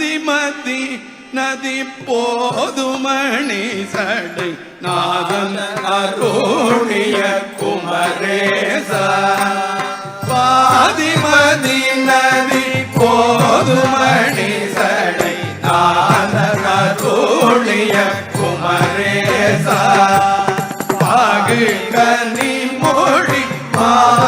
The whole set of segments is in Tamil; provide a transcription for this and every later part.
மதி நதி போதுமணி சடை. நாதன் அருணிய குமரேச. பாதிமதி நதி போதுமணி சடை. நாதன் அருணிய குமரேச. பாகு கனி மொழி மாது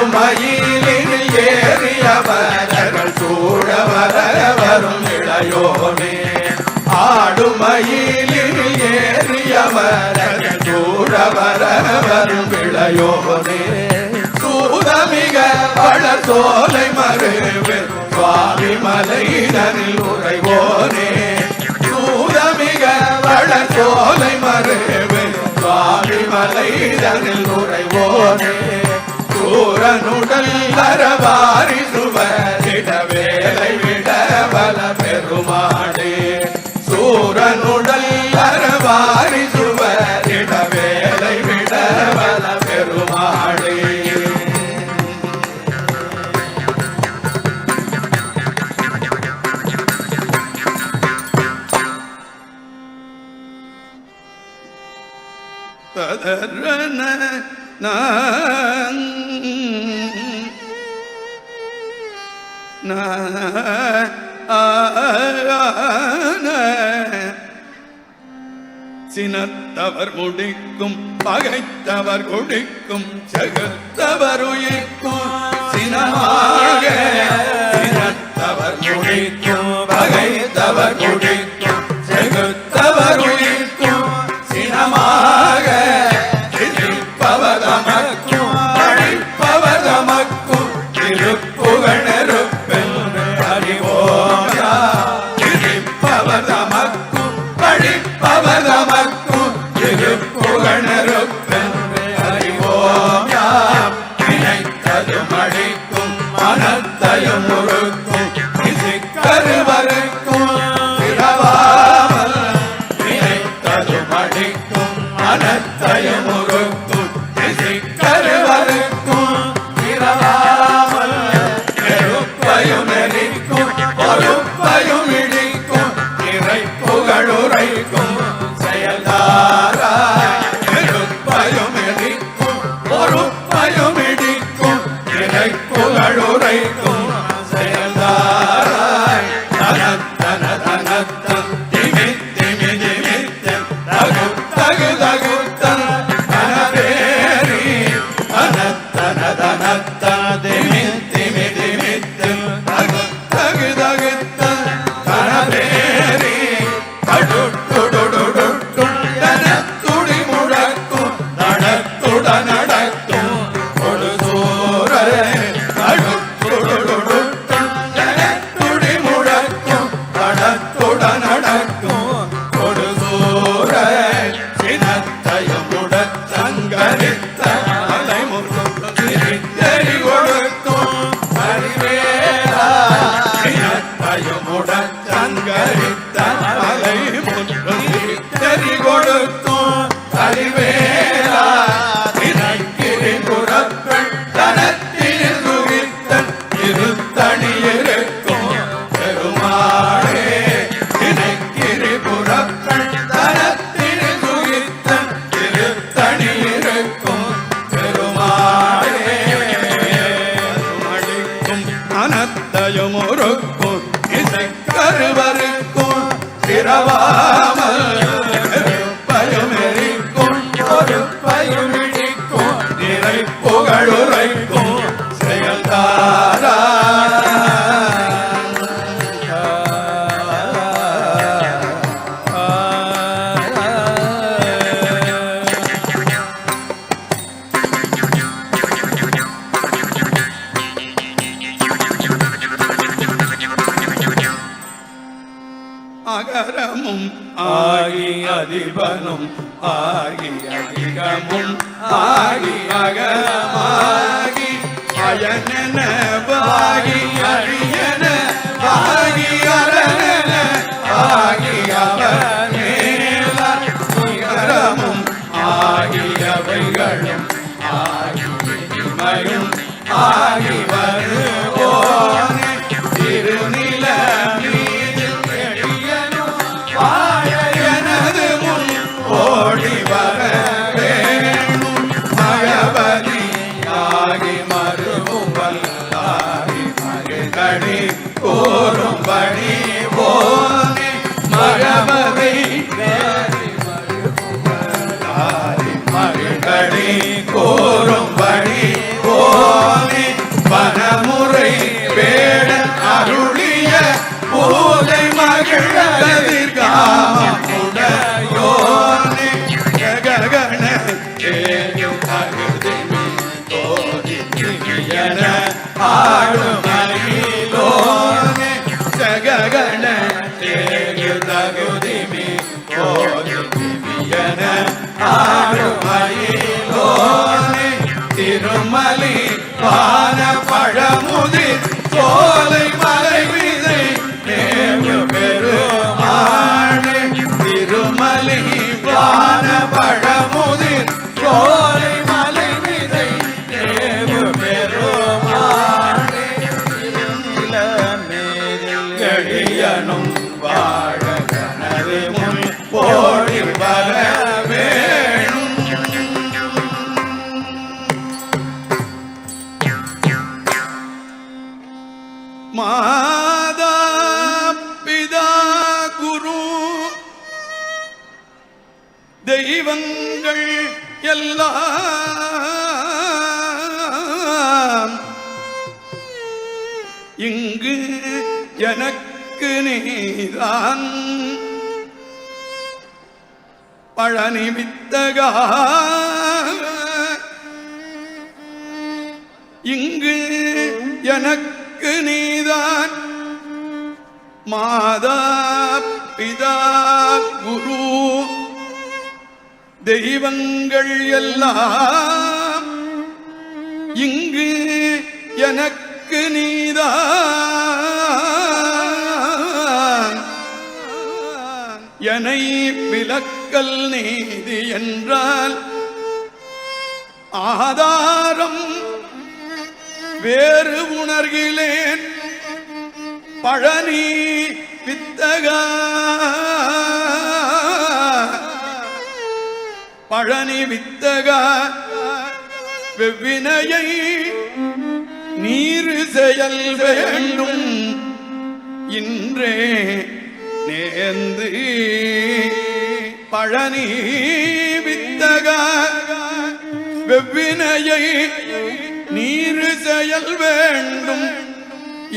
ஆடும் மயிலில் ஏறியவர்கள் சூழ வர வரும் இளையோனே. ஆடும் மயிலில் ஏறியவர்கள் சூழ வர வரும் இளையோனே. சூதமிக பழ சோலை மறுவு சுவாமி மலையிடனில் உறைவோனே. சூதமிக பழ சோலை மறுவு சுவாமி மலையிடனில் உறைவோனே. சூரனுடல் அரவாரி சுவரிட வேலை விட பல பெருமாள் சினத்தவர் முடிக்கும் பகைத்தவர் குடிக்கும் செகுத்தவர் உயிர்க்கும் சினமாக சினத்தவர் முடிக்கும் பகைத்தவர் குடிக்கும் Margarita. Tá, tá, ಭಗವಾ அகரமும் ஆகி அதிபனும் ஆகி அதிகமும் ஆகி அகரமாகி அயனென வாகி அழியன ஆகி அரணன ஆகி அவனேலமும் ஆகியவைகளும் ஆகி இனிமையும் ஆகி வருவோனே திருமலி பான பழமுதிர் சோலை தெய்வங்கள் எல்லாம் இங்கு எனக்கு நீதான். பழனி வித்தகா இங்கு எனக்கு நீதான். மாதா தெய்வங்கள் எல்லாம் இங்கு எனக்கு நீதான். என்னை விலக்கல் நீதி என்றால் ஆதாரம் வேறு உணர்கிலேன் பழனி வித்தகா பழனி வித்தக வெவ்வினையை நீர் செயல் வேண்டும். இன்றே நேர்ந்து பழனி வித்தக வெவ்வினையை நீர் செயல் வேண்டும்.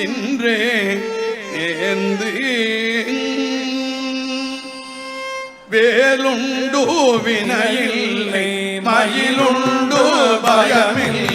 இன்றே நேர்ந்து வேலுண்டு வினையில்லை மயிலுண்டு பயமில்லை.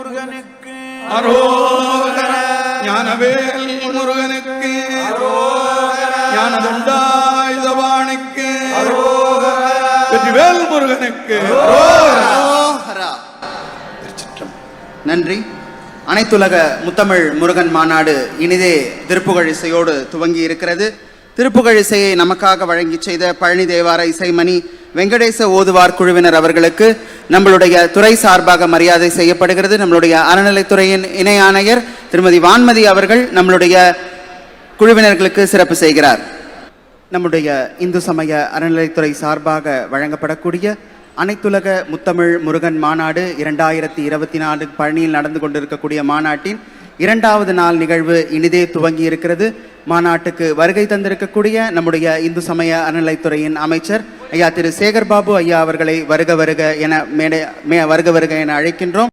முருகனுக்கு. அரோகர ஞானவேல் முருகனுக்கு. ஞானதுண்டாயுதபாணிக்கு வெற்றிவேல் முருகனுக்கு. நன்றி. அனைத்துலக முத்தமிழ் முருகன் மாநாடு இனிதே திருப்புகழ் இசையோடு துவங்கி இருக்கிறது திருப்புகழ் இசையை நமக்காக வழங்கி செய்த பழனி தேவார இசைமணி வெங்கடேச ஓதுவார் குழுவினர் அவர்களுக்கு நம்மளுடைய துறை சார்பாக மரியாதை செய்யப்படுகிறது. நம்மளுடைய அறநிலைத்துறையின் இணை ஆணையர் திருமதி வான்மதி அவர்கள் நம்மளுடைய குழுவினர்களுக்கு சிறப்பு செய்கிறார். நம்முடைய இந்து சமய அறநிலைத்துறை சார்பாக வழங்கப்படக்கூடிய அனைத்துலக முத்தமிழ் முருகன் மாநாடு இரண்டாயிரத்தி இருபத்தி நாலு பழனியில் நடந்து கொண்டிருக்கக்கூடிய மாநாட்டின் இரண்டாவது நாள் நிகழ்வு இனிதே துவங்கி இருக்கிறது மாநாட்டுக்கு வருகை தந்திருக்கக்கூடிய நம்முடைய இந்து சமய அறநிலைத்துறையின் அமைச்சர் ஐயா திரு சேகர் பாபு ஐயா அவர்களை வருக வருக என மேடை மே வருக வருக என அழைக்கின்றோம்.